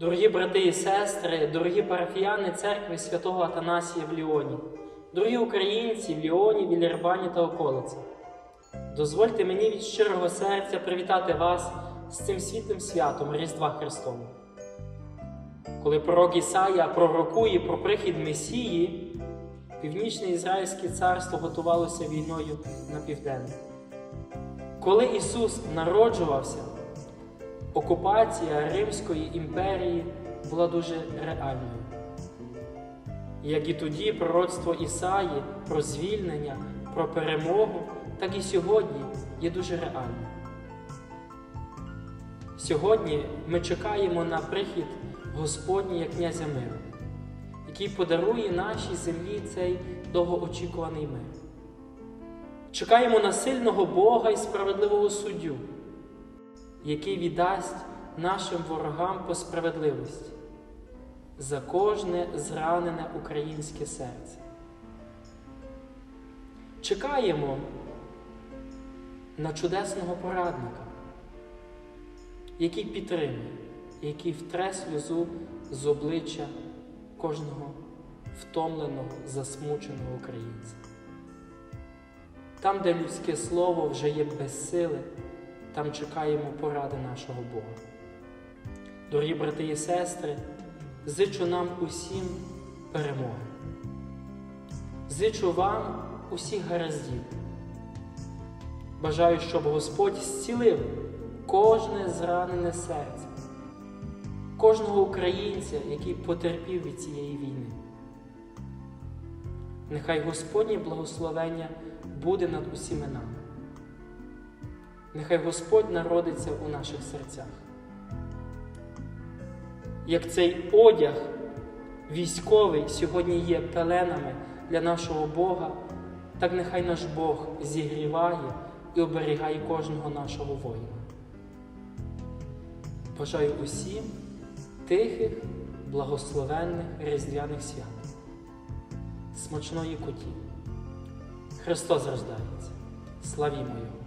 Дорогі брати і сестри, дорогі парафіяни церкви святого Атанасія в Ліоні, дорогі українці в Ліоні, Вілірбані та околиці, дозвольте мені від щирого серця привітати вас з цим світлим святом Різдва Христового. Коли пророк Ісая пророкує про прихід Месії, північне Ізраїльське царство готувалося війною на південне. Коли Ісус народжувався, окупація Римської імперії була дуже реальною. Як і тоді пророцтво Ісаї про звільнення, про перемогу, так і сьогодні є дуже реальним. Сьогодні ми чекаємо на прихід Господній князя миру, який подарує нашій землі цей довгоочікуваний мир. Чекаємо на сильного Бога і справедливого суддю, який віддасть нашим ворогам по справедливості за кожне зранене українське серце. Чекаємо на чудесного порадника, який підтримує, який втре сльозу з обличчя кожного втомленого, засмученого українця. Там, де людське слово вже є безсиле, там чекаємо поради нашого Бога. Дорогі брати і сестри, зичу нам усім перемоги. Зичу вам усіх гараздів. Бажаю, щоб Господь зцілив кожне зранене серце, кожного українця, який потерпів від цієї війни. Нехай Господнє благословення буде над усіми нами. Нехай Господь народиться у наших серцях. Як цей одяг військовий сьогодні є пеленами для нашого Бога, так нехай наш Бог зігріває і оберігає кожного нашого воїна. Бажаю усім тихих, благословенних різдвяних свят, смачної куті. Христос рождається. Славімо Його!